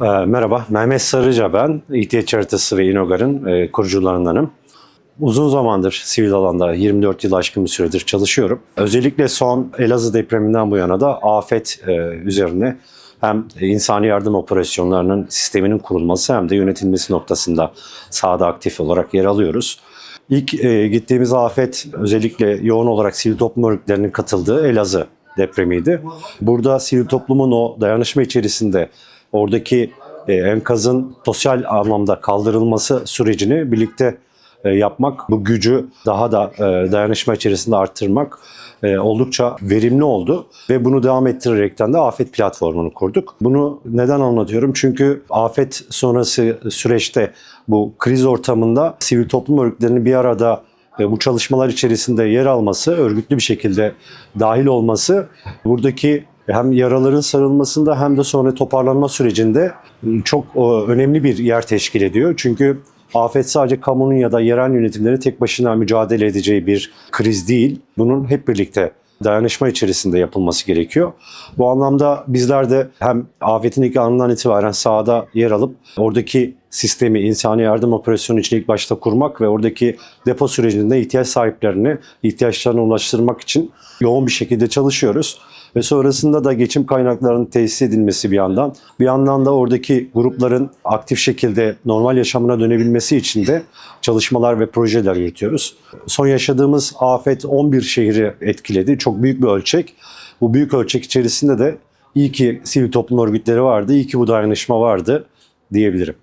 Ee, Merhaba, Mehmet Sarıca ben. İhtiyaç Haritası ve İnogar'ın e, kurucularındanım. Uzun zamandır sivil alanda 24 yıl aşkın bir süredir çalışıyorum. Özellikle son Elazığ depreminden bu yana da afet e, üzerine hem insani yardım operasyonlarının sisteminin kurulması hem de yönetilmesi noktasında sahada aktif olarak yer alıyoruz. İlk e, gittiğimiz afet özellikle yoğun olarak sivil toplum örgütlerinin katıldığı Elazığ depremiydi. Burada sivil toplumun o dayanışma içerisinde oradaki e, enkazın sosyal anlamda kaldırılması sürecini birlikte e, yapmak, bu gücü daha da e, dayanışma içerisinde arttırmak oldukça verimli oldu ve bunu devam ettirerekten de afet platformunu kurduk. Bunu neden anlatıyorum? Çünkü afet sonrası süreçte bu kriz ortamında sivil toplum örgütlerinin bir arada bu çalışmalar içerisinde yer alması, örgütlü bir şekilde dahil olması buradaki hem yaraların sarılmasında hem de sonra toparlanma sürecinde çok e, önemli bir yer teşkil ediyor. Çünkü afet sadece kamunun ya da yerel yönetimlerin tek başına mücadele edeceği bir kriz değil. Bunun hep birlikte dayanışma içerisinde yapılması gerekiyor. Bu anlamda bizler de hem afetin ilk anından itibaren sahada yer alıp oradaki sistemi insani yardım operasyonu için ilk başta kurmak ve oradaki depo sürecinde ihtiyaç sahiplerini ihtiyaçlarına ulaştırmak için yoğun bir şekilde çalışıyoruz. Ve sonrasında da geçim kaynaklarının tesis edilmesi bir yandan, bir yandan da oradaki grupların aktif şekilde normal yaşamına dönebilmesi için de çalışmalar ve projeler yürütüyoruz. Son yaşadığımız afet 11 şehri etkiledi. Çok büyük bir ölçek. Bu büyük ölçek içerisinde de iyi ki sivil toplum örgütleri vardı, iyi ki bu dayanışma vardı diyebilirim.